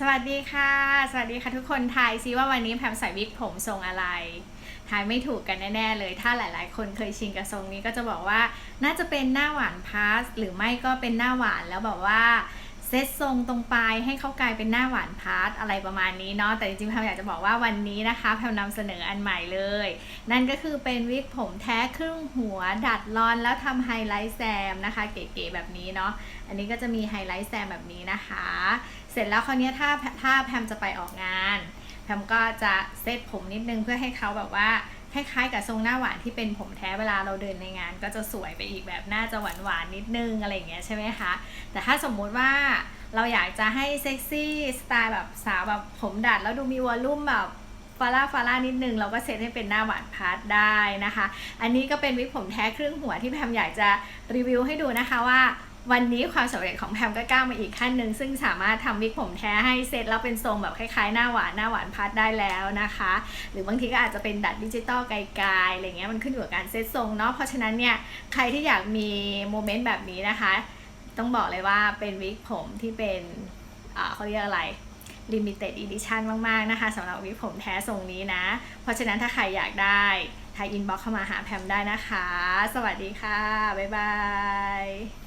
สวัสดีค่ะ สวัสดีค่ะทุกคนทายซิว่าวันนี้แพมใส่วิกผมทรงอะไร ทายไม่ถูกกันแน่ ๆ เลย ถ้าหลาย ๆ คนเคยชินกับทรงนี้ก็จะบอกว่า น่าจะเป็นหน้าหวานพาสหรือไม่ก็เป็นหน้าหวานแล้วแบบว่า เซตทรงตรงปลายให้เขากลายเป็นหน้าหวานพาสอะไรประมาณนี้เนาะแต่จริงๆแพมอยากจะบอกว่าวันนี้นะคะแพมนำเสนออันใหม่เลย นั่นก็คือเป็นวิกผมแท้ครึ่งหัว ดัดรอนแล้วทำไฮไลท์แซมนะคะ เก๋ๆแบบนี้เนาะอันนี้ก็จะมีไฮไลท์แซมแบบนี้นะคะ เสร็จแล้วคราวนี้ถ้าถ้าแพมจะไปออกงานแพมก็จะเซตผมนิดนึงเพื่อให้เขาแบบว่า คล้ายๆ กับทรงหน้าหวานที่เป็นผมแท้เวลาเราเดินในงาน ก็จะสวยไปอีกแบบน่าจะหวานหวานๆนิดนึงอะไรอย่างเงี้ยใช่ไหมคะ แต่ถ้าสมมุติว่าเราอยากจะให้เซ็กซี่สไตล์แบบสาวแบบผมดัดแล้วดูมีวอลลุ่มแบบฟาร่าฟาร่านิดนึงเราก็เซตให้เป็นหน้าหวานพาร์ทได้นะคะ อันนี้ก็เป็นวิกผมแท้ครึ่งหัวที่แพมอยากจะรีวิวให้ดูนะคะว่า วันนี้ความสำเร็จของแพมก็ก้าวมาอีกขั้นหนึ่งซึ่งสามารถทำวิกผมแท้ให้เซตแล้วเป็นทรงแบบคล้ายๆ หน้าหวานหน้าหวานพัดได้แล้วนะคะ หรือบางทีก็อาจจะเป็นดัดดิจิตอลไกลๆอะไรเงี้ยมันขึ้นอยู่กับการเซตทรงเนาะเพราะฉะนั้นเนี่ยใครที่อยากมีโมเมนต์แบบนี้นะคะ ต้องบอกเลยว่าเป็นวิกผมที่เป็นเขาเรียกอะไร limited edition มาก ๆ นะคะสำหรับวิกผมแท้ทรงนี้นะ เพราะฉะนั้นถ้าใครอยากได้ทายอินบ็อกเข้ามาหาแพมได้นะคะ สวัสดีค่ะ บ๊ายบาย